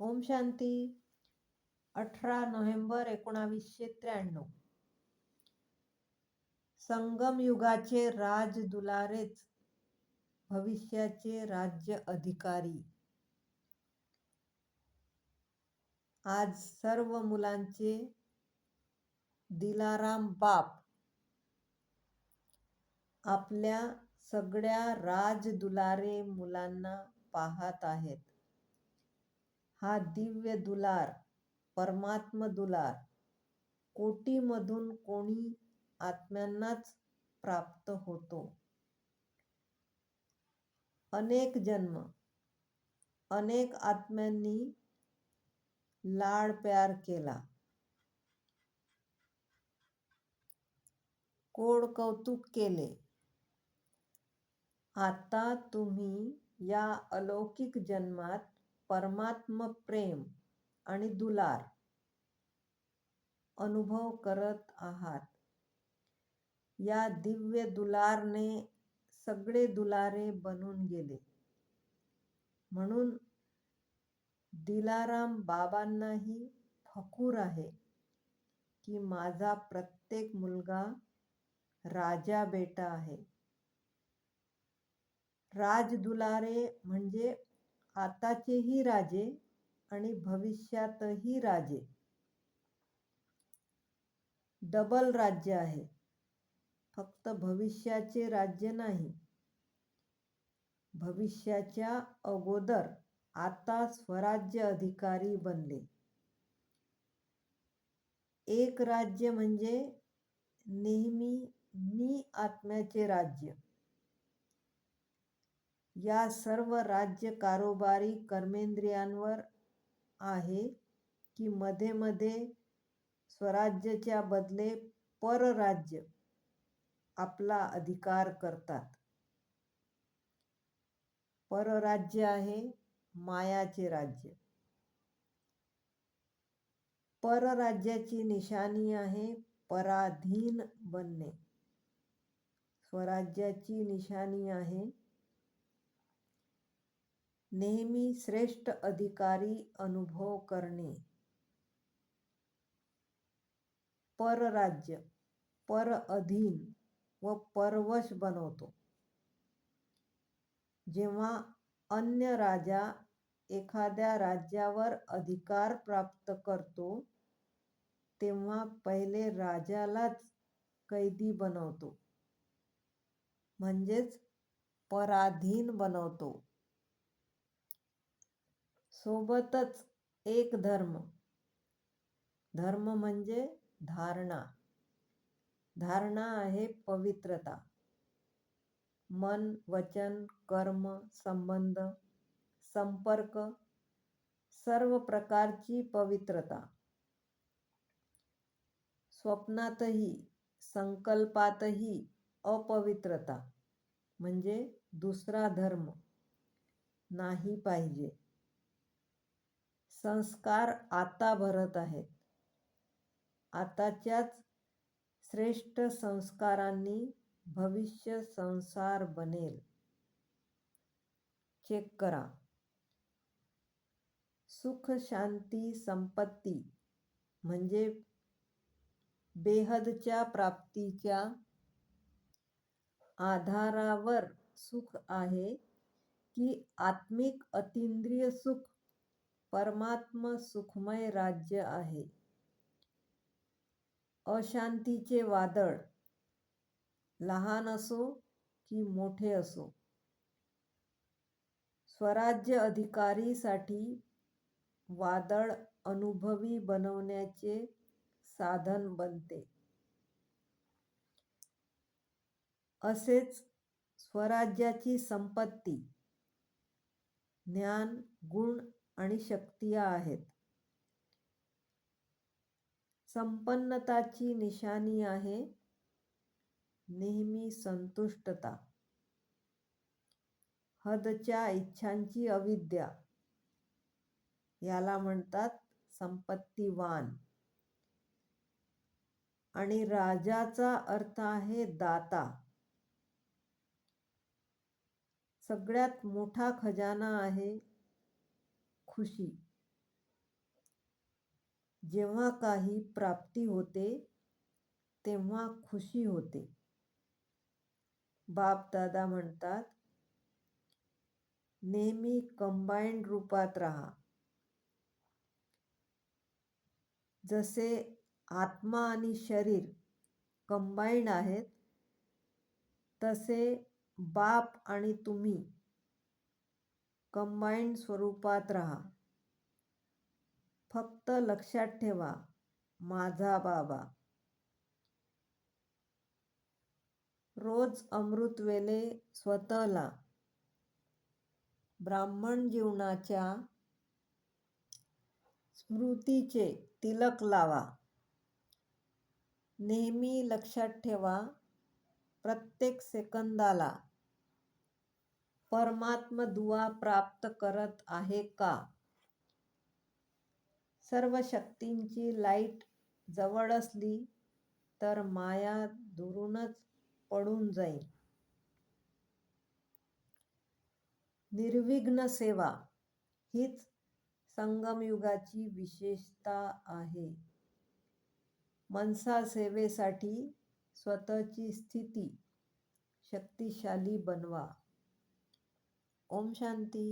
ओम शांती. अठरा नोव्हेंबर एकोणावीसशे त्र्याण्णव. संगम युगाचे राज दुलारेच भविष्याचे राज्य अधिकारी. आज सर्व मुलांचे दिलाराम बाप. आपल्या सगळ्या राज दुलारे मुलांना पाहत आहेत. हा दिव्य दुलार परमात्म दुलार. कोटीमधून कोणी आत्म्यांनाच प्राप्त होतो. अनेक जन्म अनेक आत्म्यांनी लाड प्यार केला. कोड कौतुक केले. आता तुम्ही या अलौकिक जन्मात परमात्म प्रेम आणि दुलार अनुभव करत आहात. या दिव्य दुलारने सगळे दुलारे बनून गेले. म्हणून दिलाराम बाबांनाही फकूर आहे की माझा प्रत्येक मुलगा राजा बेटा आहे. राज दुलारे म्हणजे आताचेही राजे आणि भविष्यातही राजे. डबल राज्य आहे. फक्त भविष्याचे राज्य नाही. भविष्याच्या अगोदर आता स्वराज्य अधिकारी बनले. एक राज्य म्हणजे नेहमी मी आत्म्याचे राज्य. या सर्व राज्य कारोबारी कर्मेंद्रियांवर आहे की मध्ये मध्ये स्वराज्याच्या बदले परराज्य आपला अधिकार करतात. परराज्य आहे मायाचे राज्य. परराज्याची निशाणी आहे पराधीन बनणे. स्वराज्याची निशाणी आहे नेहमी श्रेष्ठ अधिकारी अनुभव करणे. परराज्य पर अधीन व परवश बनवतो. जेव्हा अन्य राजा एखाद्या राज्यावर अधिकार प्राप्त करतो तेव्हा पहिले राजालाच कैदी बनवतो. म्हणजेच पराधीन बनवतो. सोबतच एक धर्म. धर्म म्हणजे धारणा. धारणा आहे पवित्रता. मन वचन कर्म संबंध संपर्क सर्व प्रकारची पवित्रता. स्वप्नातही संकल्पातही अपवित्रता. म्हणजे दुसरा धर्म नाही पाहिजे. संस्कार आता भरत आहेत. आताच्याच श्रेष्ठ संस्कारांनी भविष्य संसार बनेल. चेक करा. सुख शांती संपत्ती म्हणजे बेहदच्या प्राप्तीच्या आधारावर सुख आहे की आत्मिक अतिंद्रिय सुख? परमात्म सुखमय राज्य आहे. अशांतीचे वादळ लहान असो की मोठे असो स्वराज्य अधिकारीसाठी वादळ अनुभवी बनवण्याचे साधन बनते. असेच स्वराज्याची संपत्ती ज्ञान गुण आणि शक्ती आहेत. संपन्नताची निशाणी आहे. नेहमी संतुष्टता. हदच्या इच्छांची अविद्या. याला म्हणतात संपत्तीवान. आणि राजाचा अर्थ आहे दाता. सगळ्यात मोठा खजाना आहे खुशी. जेव्हा काही प्राप्ती होते तेव्हा खुशी होते. बापदादा म्हणतात नेहमी कंबाईंड रूपात राहा. जसे आत्मा आणि शरीर कंबाईंड आहेत तसे बाप आणि तुम्ही कंबाईंड स्वरूपात राहा. फक्त लक्षात ठेवा माझा बाबा. रोज अमृतवेले स्वतःला. ब्राह्मण जीवनाच्या स्मृतीचे तिलक लावा. नेहमी लक्षात ठेवा प्रत्येक सेकंदाला परमात्म दुवा प्राप्त करत आहे का? सर्व शक्तींची लाइट जवळ असली तर माया दुरूनच पडून जाईल. निर्विघ्न सेवा हीच संगमयुगाची विशेषता आहे. मनसा सेवेसाठी स्वतःची स्थिती शक्तिशाली बनवा. ओम शांती